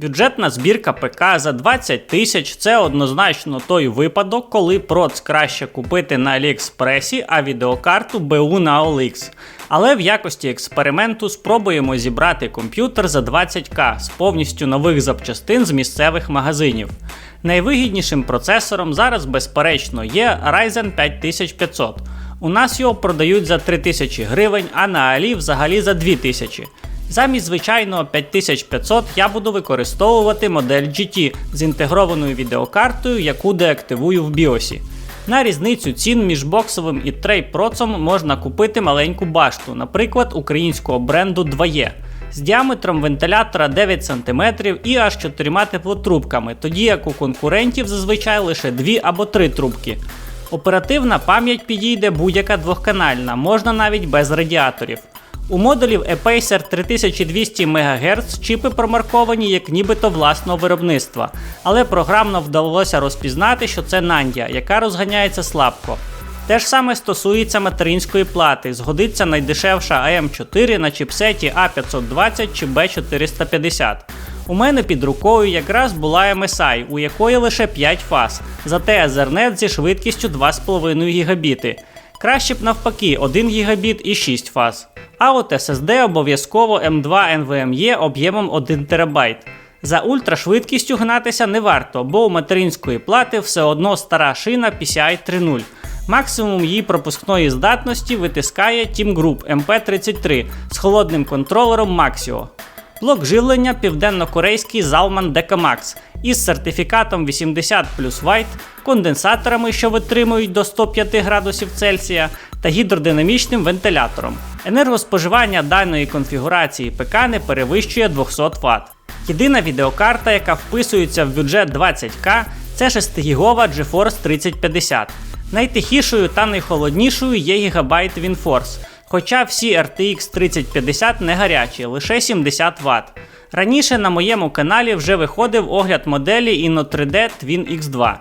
Бюджетна збірка ПК за 20 тисяч це однозначно той випадок, коли проц краще купити на Аліекспресі, а відеокарту БУ на OLX. Але в якості експерименту спробуємо зібрати комп'ютер за 20к з повністю нових запчастин з місцевих магазинів. Найвигіднішим процесором зараз, безперечно, є Ryzen 5500. У нас його продають за 3000 гривень, а на Алі взагалі за 2000. Замість звичайного 5500 я буду використовувати модель GT з інтегрованою відеокартою, яку деактивую в BIOS. На різницю цін між боксовим і трейпроцом можна купити маленьку башту, наприклад, українського бренду 2E. З діаметром вентилятора 9 см і аж 4 теплотрубками, тоді як у конкурентів зазвичай лише 2 або 3 трубки. Оперативна пам'ять підійде будь-яка двохканальна, можна навіть без радіаторів. У модулів ePacer 3200 МГц чіпи промарковані як нібито власного виробництва, але програмно вдалося розпізнати, що це Nandya, яка розганяється слабко. Те ж саме стосується материнської плати, згодиться найдешевша AM4 на чіпсеті A520 чи B450. У мене під рукою якраз була MSI, у якої лише 5 фаз, зате Ethernet зі швидкістю 2,5 Гбіти. Краще б навпаки 1 Гбіт і 6 фаз. А от SSD обов'язково M2 NVMe об'ємом 1 ТБ. За ультрашвидкістю гнатися не варто, бо у материнської плати все одно стара шина PCI 3.0. Максимум її пропускної здатності витискає Team Group MP33 з холодним контролером Maxio. Блок живлення південно-корейський Zalman Decamax із сертифікатом 80 плюс White, конденсаторами, що витримують до 105 градусів Цельсія, та гідродинамічним вентилятором. Енергоспоживання даної конфігурації ПК не перевищує 200 Вт. Єдина відеокарта, яка вписується в бюджет 20к, це 6-гігова GeForce 3050. Найтихішою та найхолоднішою є Gigabyte WinForce, хоча всі RTX 3050 не гарячі, лише 70 Вт. Раніше на моєму каналі вже виходив огляд моделі Inno 3D Twin X2.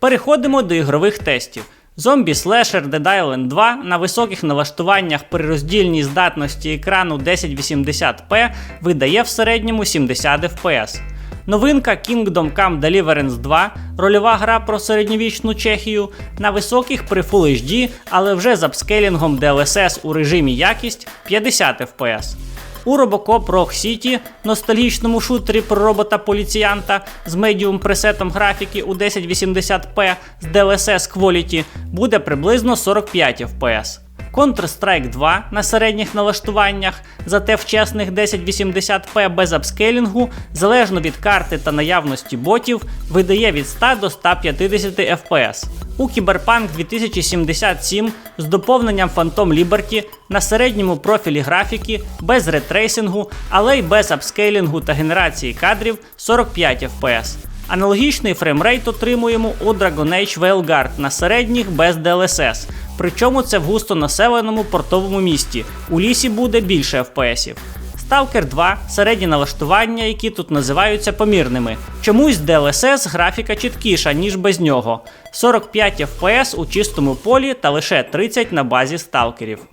Переходимо до ігрових тестів. Zombie Slasher Dead Island 2 на високих налаштуваннях при роздільній здатності екрану 1080p видає в середньому 70 FPS. Новинка Kingdom Come Deliverance 2, рольова гра про середньовічну Чехію, на високих при Full HD, але вже з апскейлінгом DLSS у режимі якість 50 FPS. У Robocop Rock City, ностальгічному шутері про робота-поліціянта з медіум пресетом графіки у 1080p з DLSS Quality буде приблизно 45 FPS. Counter-Strike 2 на середніх налаштуваннях, зате в чесних 1080p без апскейлінгу, залежно від карти та наявності ботів, видає від 100 до 150 FPS. У Cyberpunk 2077 з доповненням Phantom Liberty на середньому профілі графіки, без ретрейсингу, але й без апскейлінгу та генерації кадрів 45 FPS. Аналогічний фреймрейт отримуємо у Dragon Age Veilguard на середніх без DLSS. Причому це в густо населеному портовому місті. У лісі буде більше FPS-ів. Stalker 2 середні налаштування, які тут називаються помірними. Чомусь DLSS графіка чіткіша, ніж без нього. 45 FPS у чистому полі та лише 30 на базі сталкерів.